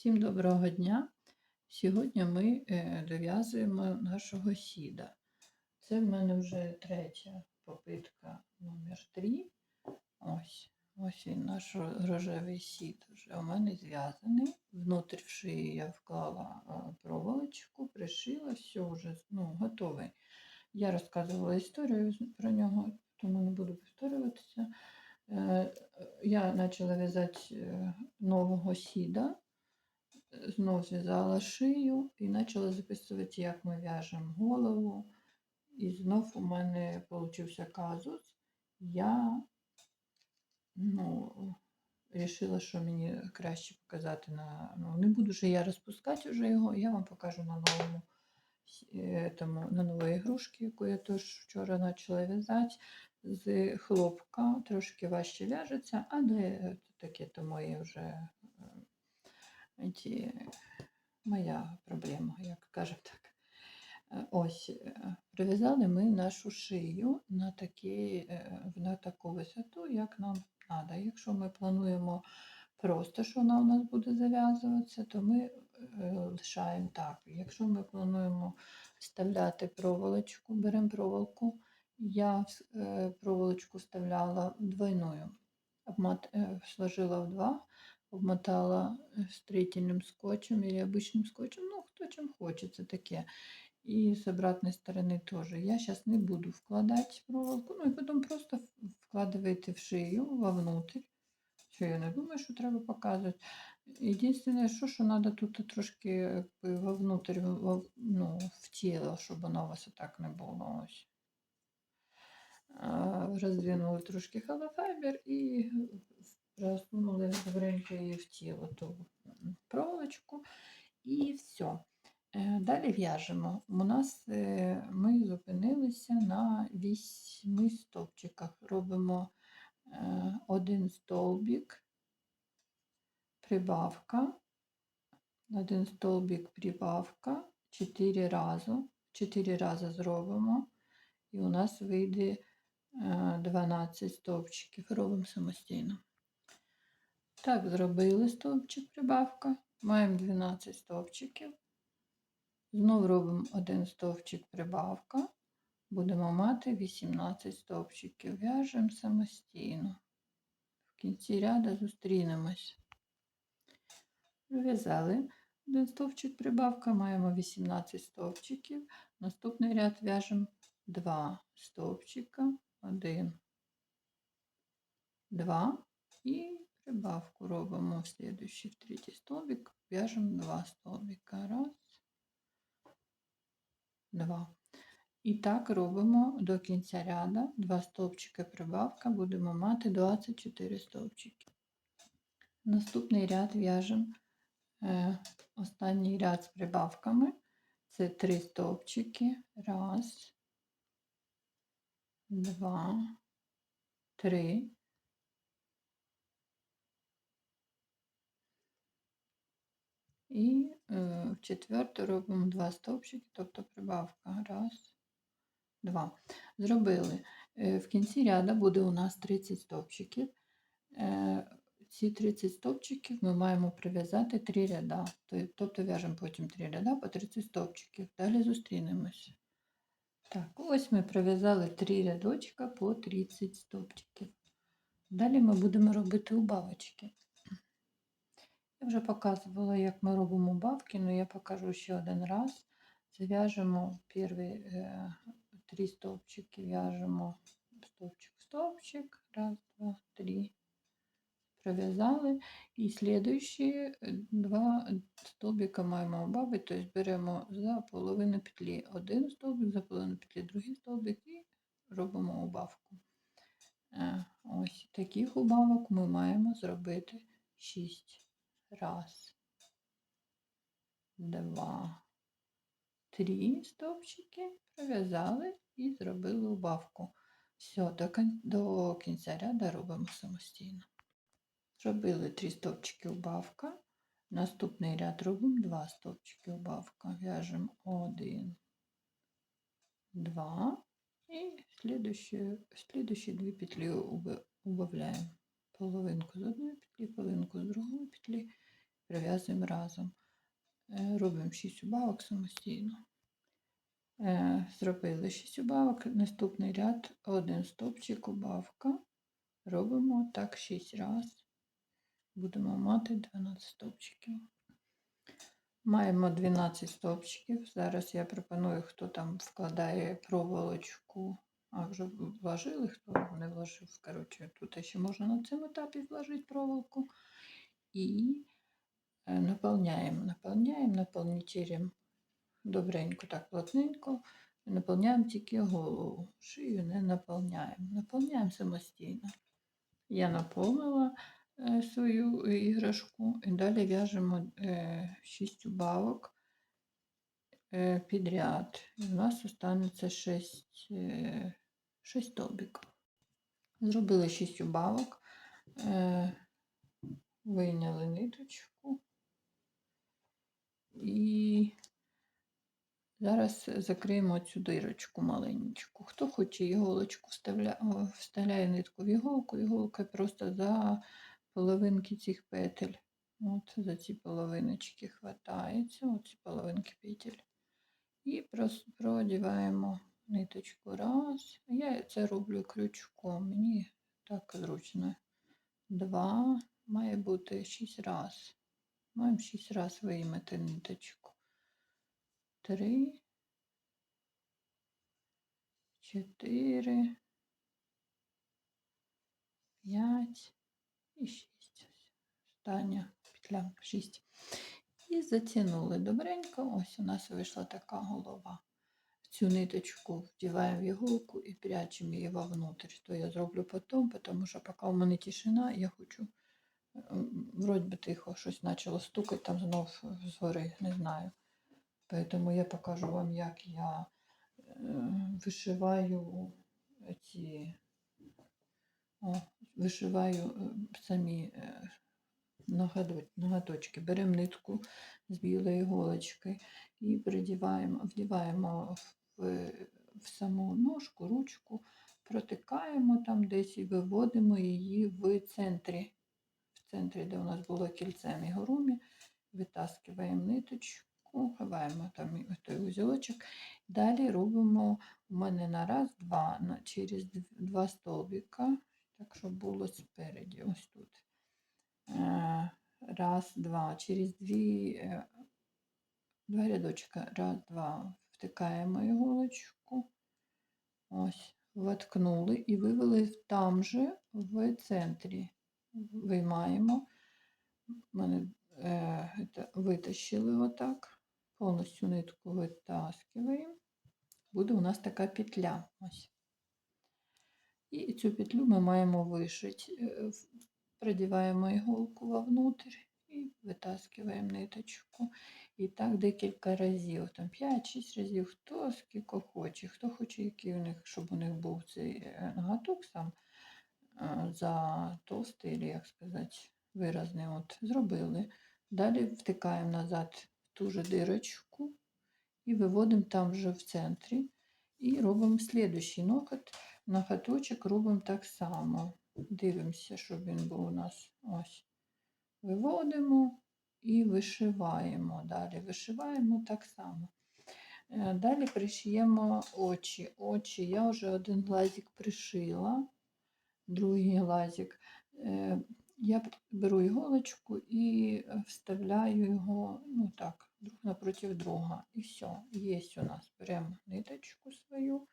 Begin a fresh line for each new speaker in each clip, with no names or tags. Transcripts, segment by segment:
Всім доброго дня! Сьогодні ми е, дов'язуємо нашого сіда. Це в мене вже третя попитка номер 3. Ось, ось він, наш рожевий сід. Вже у мене зв'язаний. Внутрі в шиї я вклала е, проволочку, пришила, все вже ну, готовий. Я розказувала історію про нього, тому не буду повторюватися. Е, Я почала в'язати нового сіда знов зв'язала шию і почала записувати, як ми в'яжемо голову. І знов у мене получився казус. Я ну, вирішила, що мені краще показати на. Ну, не буду вже я розпускати вже його, я вам покажу на новому е, тому, на новій ігрушці, яку я теж вчора почала в'язати. З хлопка трошки важче в'яжеться, але таке то моє вже ті, моя проблема, як кажемо так. Е, Ось е, прив'язали ми нашу шию на, такі, е, на таку висоту, як нам треба. Якщо ми плануємо просто, що вона у нас буде зав'язуватися, то ми лишаємо так. Якщо ми плануємо вставляти проволочку, беремо проволоку, я проволочку вставляла двойною, сложила в два, обмотала э, строительным скотчем или обычным скотчем, ну, кто чем хочет, це таке. И с обратной стороны тоже. Я сейчас не буду вкладать проволоку, ну и потом просто в- вкладываете в шию, вовнутрь. Що я не думаю, що треба показувати. Єдине, що, що треба тут трошки якби, вовнутрь, вов- ну, в тіло, щоб воно у вас отак не було. Ось. А, Роздвинули трошки холофайбер і просунули добренько її в тіло ту проволочку і все. Далі в'яжемо. У нас е, ми зупинилися на вісьми стовпчиках. Робимо е, один стовбик, прибавка, один стовбик, прибавка, чотири рази. Чотири рази зробимо, і у нас вийде е, 12 стовпчиків. Робимо самостійно. Так, зробили стовпчик прибавка. Маємо 12 стовпчиків. Знов робимо один стовпчик прибавка. Будемо мати 18 стовпчиків. В'яжемо самостійно. В кінці ряду зустрінемось. Вив'язали один стовпчик прибавка, маємо 18 стовпчиків. Наступний ряд в'яжемо 2 стовпчика, 1, 2 і прибавку робимо в слідуючий, в третій стовбик, в'яжемо 2 стовбика. Раз, два. І так робимо до кінця ряду. Два стовпчики прибавка, будемо мати 24 стовпчики. Наступний ряд в'яжемо е, останній ряд з прибавками. Це три стовпчики. Раз, два, три. І е, в четверту робимо два стовпчики, тобто прибавка. Раз, два. Зробили. Е, в кінці ряду буде у нас 30 стовпчиків. Е, ці 30 стовпчиків ми маємо прив'язати 3 ряда. Тобто в'яжемо потім 3 ряда по 30 стовпчиків. Далі зустрінемось. Так, ось ми прив'язали 3 рядочка по 30 стовпчиків. Далі ми будемо робити убавочки. Я вже показувала, як ми робимо бабки, але я покажу ще один раз. Зав'яжемо перші е, три стовпчики, в'яжемо стовпчик, стовпчик, раз, два, три. Пров'язали. І слідуючі е, два стовбика маємо убавити, тобто беремо за половину петлі один стовбик, за половину петлі другий стовбик і робимо убавку. Е, Ось таких убавок ми маємо зробити 6. Раз, два, три стовпчики пров'язали і зробили убавку. Все, до, кін- до кінця ряду робимо самостійно. Зробили три стовпчики убавка. Наступний ряд робимо два стовпчики убавка. В'яжемо один, два і слідуючі дві петлі убавляємо. Половинку з одної петлі, половинку з другої петлі прив'язуємо разом. Е, Робимо 6 убавок самостійно. Е, Зробили 6 убавок. Наступний ряд один стопчик, убавка. Робимо так 6 раз. Будемо мати 12 стовпчиків. Маємо 12 стовпчиків. Зараз я пропоную, хто там вкладає проволочку. А вже вложили, хто не вложив. Коротше, тут ще можна на цьому етапі вложити проволоку. І е, наповняємо, наповняємо наповнителем добренько, так плотненько. Наповняємо тільки голову. Шию не наповняємо. Наповняємо самостійно. Я наповнила е, свою іграшку і далі в'яжемо 6 убавок е, підряд. І в нас останеться 6, 6 столбиків. Зробили 6 убавок, е, вийняли ниточку і зараз закриємо цю дирочку маленьку. Хто хоче іголочку, вставля... вставляє нитку в іголку, іголка просто за половинки цих петель. От за ці половиночки хватається, оці половинки петель. І продіваємо ниточку раз. Я це роблю крючком. Мені так зручно. Два. Має бути шість раз. Маємо шість раз виймати ниточку. Три. Чотири. П'ять. І шість. Остання петля шість. І затягнули добренько. Ось у нас вийшла така голова. Цю ниточку вдіваємо в іголку і прячемо її вовнутрь. То я зроблю потім, тому що поки у мене тишина, я хочу, вроді би тихо, щось почало стукати там знов згори, не знаю. Поэтому я покажу вам, як я е, вишиваю ці, о, вишиваю е, самі е, ноготочки. Беремо нитку з білої голочки і придіваємо, вдіваємо в, в саму ножку, ручку, протикаємо там десь і виводимо її в центрі, в центрі, де у нас було кільце мігурумі, витаскиваємо ниточку, ховаємо там той узілочок. Далі робимо у мене на раз, два, на, через два столбика, так щоб було спереді, ось тут. Е, Раз, два. Через дві, е, два рядочка. Раз, два. Втикаємо іголочку. Ось, воткнули і вивели там же в центрі. Виймаємо. Мене, е, витащили отак. Повністю нитку витаскиваємо. Буде у нас така петля. Ось. І цю петлю ми маємо вишити. Е, Продіваємо іголку вовнутрь і витаскиваємо ниточку. І так декілька разів, там 5-6 разів, хто скільки хоче, хто хоче, який у них, щоб у них був цей е, ноготок сам е, за товстий, або, як сказати, виразний. От, зробили. Далі втикаємо назад в ту же дирочку і виводимо там вже в центрі. І робимо слідуючий ноготь. Ноготочок робимо так само. Дивимося, щоб він був у нас ось. Виводимо і вишиваємо. Далі вишиваємо так само. Е, Далі пришиємо очі. Очі. Я вже один глазик пришила, другий глазик. Е, Я беру іголочку і вставляю його, ну так, друг напротив друга. І все, є у нас. Беремо ниточку свою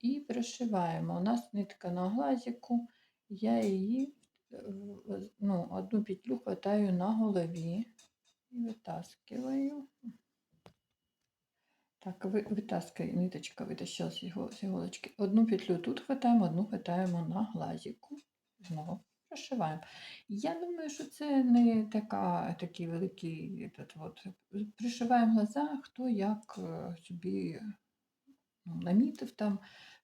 і пришиваємо. У нас нитка на глазику, я її е, ну, одну петлю хватаю на голові і витаскиваю. Так, ви, витаскаю, ниточка витащила з іго- з іголочки. Одну петлю тут хватаємо, одну хватаємо на глазику. Знову прошиваємо. Я думаю, що це не така, такий великий. Этот, от. Пришиваємо глаза, хто як е, собі ну, намітив там,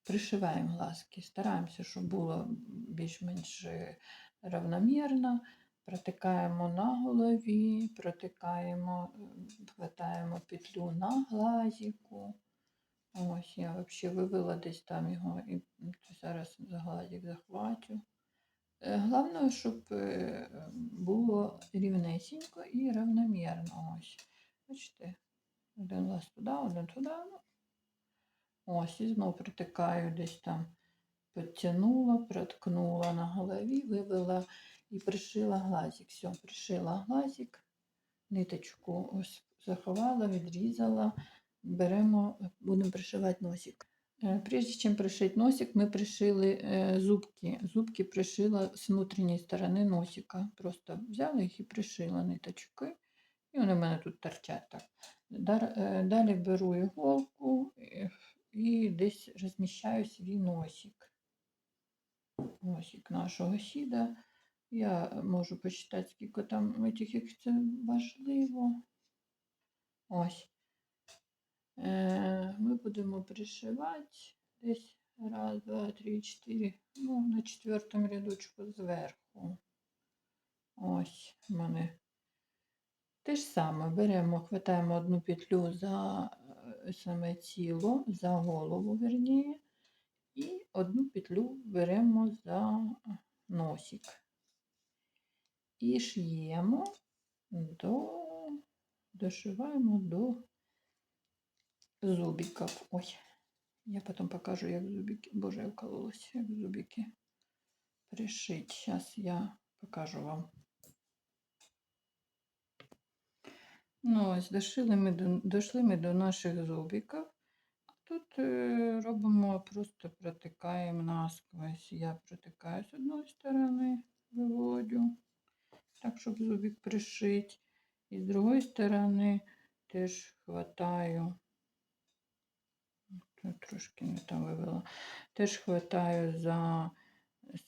пришиваємо глазки. Стараємося, щоб було більш-менш е, равномірно. Протикаємо на голові, протикаємо, хватаємо петлю на глазику. Ось я взагалі вивела десь там його і зараз за глазик захвачу. Е, Головне, щоб е, було рівнесенько і равномірно. Ось. Бачите, один лаз туди, один туди. Ну. Ось, і знову притикаю десь там, підтягнула, проткнула на голові, вивела і пришила глазик. Все, пришила глазик, ниточку ось заховала, відрізала. Беремо, будемо пришивати носик. Е, Прежде чем пришить носик, мы пришили э, зубки. Зубки пришила с внутренней стороны носика. Просто взяла їх і пришила ниточки. І вони в мене тут торчать так. Дар- е, Далі беру іголку е, і десь розміщаю свій носик. Носик нашого сіда. Я можу почитати, скільки там этих, як це важливо. Ось. Е, Ми будемо пришивати десь раз, два, три, чотири. Ну, на четвертому рядочку зверху. Ось в мене. Те ж саме беремо, хватаємо одну петлю за е, саме тіло, за голову, верніше, і одну петлю беремо за носик. І шиємо до, дошиваємо до зубиков. Ой, я потом покажу, як зубики. Боже, я вкололась, як зубики пришить. Сейчас я покажу вам. Ну, ось дошили ми до, дошли ми до наших зубиків. Тут е, робимо, просто протикаємо насквозь. Я протикаю з одної сторони, виводю, так, щоб зубик пришить. І з другої сторони теж хватаю. Трошки не там вивела. Теж хватаю за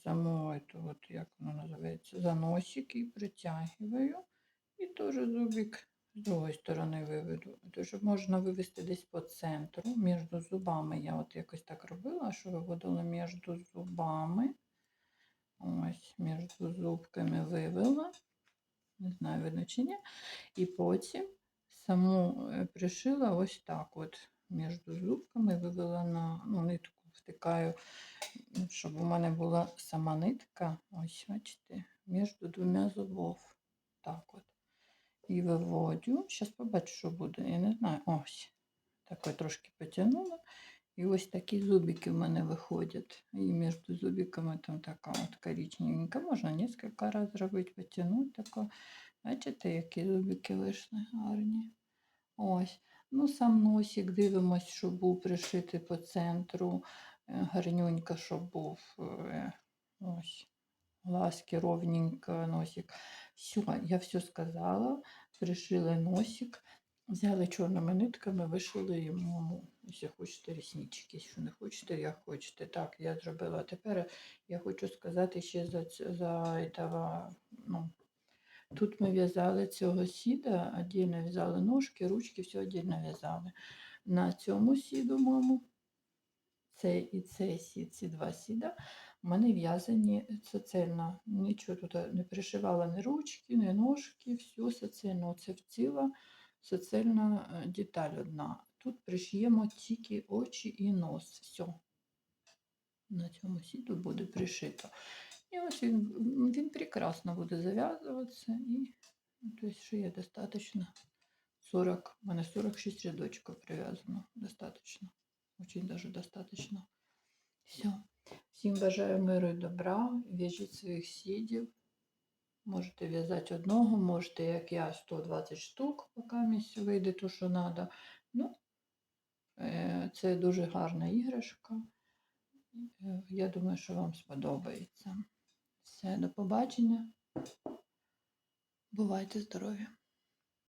саму, эту, от, як воно називається, за носик і притягую. І теж зубик з другої сторони виведу. То, можна вивести десь по центру, між зубами. Я от якось так робила, що виводила між зубами. Ось, між зубками вивела. Не знаю, видно чи ні. І потім саму е, пришила ось так от між зубками, вивела на ну, нитку, втикаю, щоб у мене була сама нитка, ось, бачите, між двома зубов. Так от. І виводю. Зараз побачу, що буде. Я не знаю. Ось. Так от трошки потягнула. І ось такі зубики в мене виходять. І між зубиками там така от коричневенька. Можна кілька разів зробити, потягнути тако. Бачите, які зубики вийшли гарні. Ось. Ну, сам носик дивимось, щоб був пришитий по центру. е, Гарнюнько, щоб був е, ось. Глазки ровненько носик. Все, я все сказала. Пришили носик. Взяли чорними нитками, вишили йому, ну, якщо хочете, ріснички, якщо не хочете, як хочете. Так, я зробила. Тепер я хочу сказати ще за, за этого, ну, Тут ми в'язали цього сіда, отдельно в'язали ножки, ручки, все отдельно в'язали. На цьому сіду, маму, цей і цей сід, ці два сіда, в мене в'язані соцельно. Нічого тут не пришивала ні ручки, ні ножки, все соцельно. Оце вціла соцельна е, деталь одна. Тут пришиємо тільки очі і нос. Все. На цьому сіду буде пришито. І ось він, він прекрасно буде зав'язуватися. І тобто шиє достатньо 40, у мене 46 рядочків прив'язано. Достатньо. Очень даже достатньо. Все. Всім бажаю миру і добра. В'яжіть своїх сідів. Можете в'язати одного, можете, як я, 120 штук, поки місць вийде то, що треба. Ну, е, це дуже гарна іграшка. Е, Я думаю, що вам сподобається. Все, до побачення. Бувайте здорові!